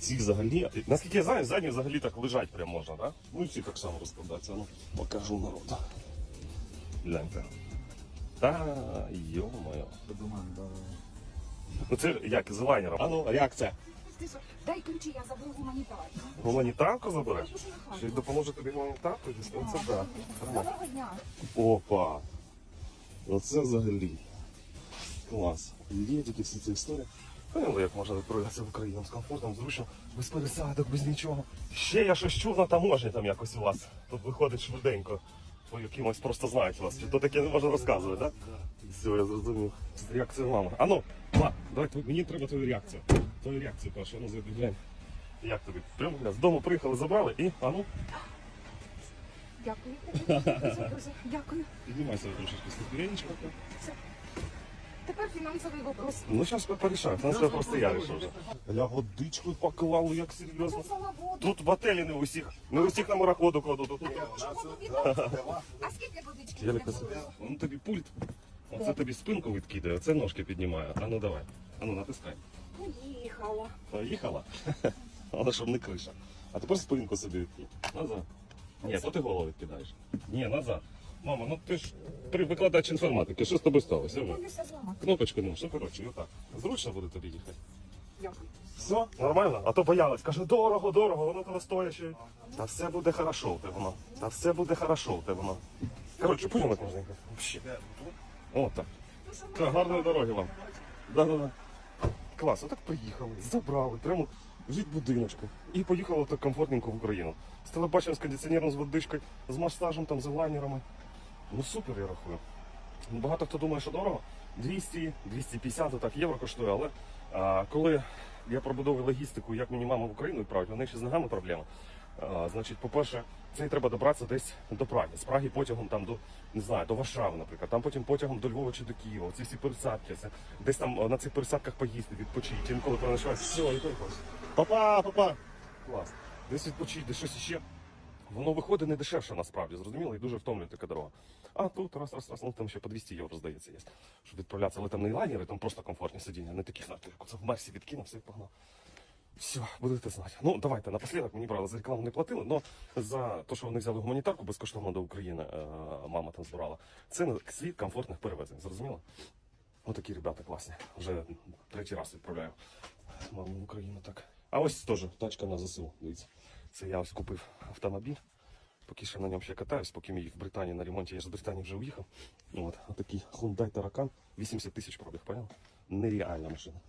Ці взагалі, наскільки я знаю, задні взагалі так лежать прям можна, так? Ну і ці так само розкладаються. Ну, покажу народу. Гляньте. Та йо-моє. Ну це як з лайнером. А ну, що? Дай ключі, я забув гуманітарку. Гуманітарку забереш? Хату. допоможе тобі гуманітарку? Оце так. Доброго дня. Опа. Оце взагалі. Клас. Лєдики, всі ці історії. Поняли, як можна відправлятися в Україну з комфортом, зручно, без пересадок, без нічого. Ще я щось чув на таможні там якось у вас. Тут виходить швиденько. По якимось просто знають вас. Чи то таке не можна розказувати, так? Все, я зрозумів. Реакція мами. А ну, ма, давай твою- мені треба твою реакцію. Твою реакцію, Паша, ну зайди, глянь. Як тобі? Прямо з дому приїхали, забрали і, а ну, Дякую. Дякую. піднімайся трошечки ступенечка. Тепер фінансовий вопрос. Ну, зараз. Це все просто я рішив вже. Я водичку поклав, як серйозно. Тут в готелі не усіх, не усіх на мороходу кладуть. Тут А скільки водички? я. Ну тобі пульт. Оце тобі спинку відкидає, це ножки піднімає. А ну давай. А ну натискай. Поїхала. Поїхала. Але щоб не криша. А тепер спинку собі відкинь. Назад. Ні, то ти голову відкидаєш. Ні, назад. Мама, ну ти ж викладач інформатики, що з тобою сталося? Ви? Кнопочку ну, що коротше, отак. Зручно буде тобі їхати. Дякую. Все, нормально? А то боялась. Каже, дорого, дорого, воно того стояче. Та все буде хорошо в тебе воно. Та все буде хорошо в тебе воно. Коротше, їхати? Вообще. О, так. Так, гарної дороги вам. Да-да-да. Клас, отак приїхали, забрали, прямо від будиночку. І поїхали так комфортненько в Україну. З телебаченням, з кондиціонером, з водичкою, з масажем, там, з лайнерами. Ну супер, я рахую. Ну, Багато хто думає, що дорого. 200, 250 так євро коштує, але а, коли я пробудовую логістику, як мені мама в Україну відправить, у неї ще з ногами проблема. А, значить, по-перше, це треба добратися десь до Праги. З Праги потягом там до не знаю, до Варшави, наприклад. Там потім потягом до Львова чи до Києва. Ці всі пересадки. Це десь там на цих пересадках поїсти, відпочити. Інколи переночувати. Все, і той. Папа, папа. Клас. Десь відпочити, десь щось іще. Воно виходить не дешевше насправді, зрозуміло, і дуже втомлює така дорога. А тут раз, раз, раз, ну там ще по 200 євро здається є. Щоб відправлятися, але там не лайнери, там просто комфортні сидіння, не такі, знаєте, як оце в Мерсі відкинув, все погнав. Все, будете знати. Ну, давайте, напослідок мені брали за рекламу не платили, але за те, що вони взяли гуманітарку безкоштовно до України, е, мама там збирала. Це світ комфортних перевезень, зрозуміло? Отакі ребята класні. Вже третій раз відправляю маму в Україну так. А ось теж тачка на ЗСУ. Дивіться. Це я ось купив автомобіль. Поки що на ньому ще катаюсь, поки мій в Британії на ремонті, я ж з Британії вже уїхав. От, отакий Hyundai Таракан, 80 тисяч пробіг, поняв? Нереальна машина.